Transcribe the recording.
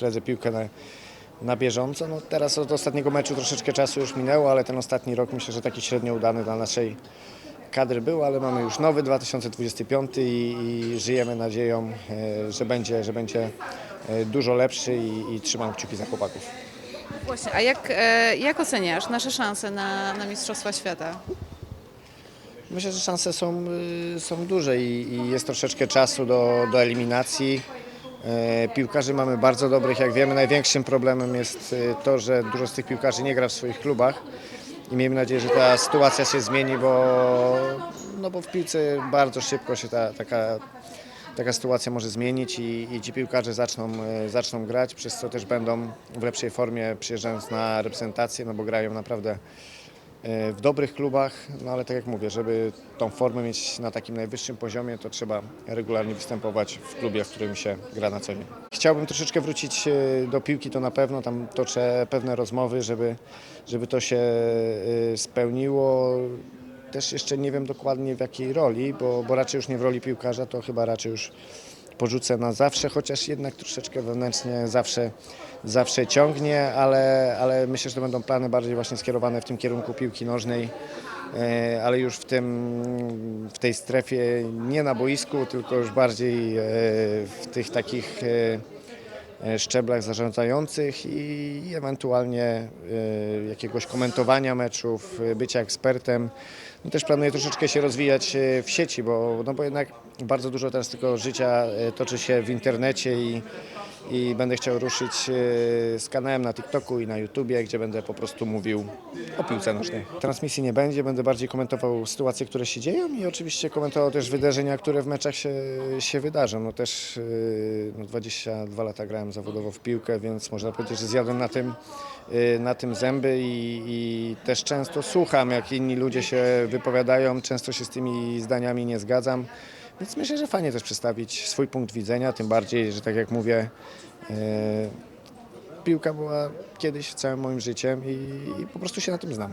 śledzę piłkę na, na bieżąco. No teraz od ostatniego meczu troszeczkę czasu już minęło, ale ten ostatni rok myślę, że taki średnio udany dla naszej kadry był, ale mamy już nowy 2025 i, i żyjemy nadzieją, e, że będzie, że będzie e, dużo lepszy i, i trzymam kciuki za chłopaków. Właśnie, a jak, e, jak oceniasz nasze szanse na, na Mistrzostwa Świata? Myślę, że szanse są, y, są duże i, i jest troszeczkę czasu do, do eliminacji. E, Piłkarzy mamy bardzo dobrych, jak wiemy. Największym problemem jest y, to, że dużo z tych piłkarzy nie gra w swoich klubach i miejmy nadzieję, że ta sytuacja się zmieni, bo, no bo w piłce bardzo szybko się ta, taka, taka sytuacja może zmienić i, i ci piłkarze zaczną, e, zaczną grać, przez co też będą w lepszej formie przyjeżdżając na reprezentację, no bo grają naprawdę e, w dobrych klubach, no ale tak jak mówię, żeby tą formę mieć na takim najwyższym poziomie, to trzeba regularnie występować w klubie, w którym się gra na co dzień. Chciałbym troszeczkę wrócić e, do piłki, to na pewno, tam toczę pewne rozmowy, żeby, żeby to się e, spełniło. Też jeszcze nie wiem dokładnie w jakiej roli, bo, bo raczej już nie w roli piłkarza, to chyba raczej już porzucę na zawsze, chociaż jednak troszeczkę wewnętrznie zawsze, zawsze ciągnie, ale, ale myślę, że to będą plany bardziej właśnie skierowane w tym kierunku piłki nożnej, e, ale już w, tym, w tej strefie nie na boisku, tylko już bardziej e, w tych takich e, szczeblach zarządzających i ewentualnie e, jakiegoś komentowania meczów, e, bycia ekspertem. No też planuję troszeczkę się rozwijać e, w sieci, bo, no bo jednak bardzo dużo teraz tylko życia e, toczy się w internecie i, i będę chciał ruszyć e, z kanałem na TikToku i na YouTubie, gdzie będę po prostu mówił o piłce nożnej. Transmisji nie będzie, będę bardziej komentował sytuacje, które się dzieją i oczywiście komentował też wydarzenia, które w meczach się, się wydarzą. No też e, no 22 lata grałem zawodowo w piłkę, więc można powiedzieć, że zjadłem na tym, e, na tym zęby i, i też często słucham, jak inni ludzie się wypowiadają, często się z tymi zdaniami nie zgadzam. Więc myślę, że fajnie też przedstawić swój punkt widzenia, tym bardziej, że tak jak mówię, e, piłka była kiedyś całym moim życiem i, i po prostu się na tym znam.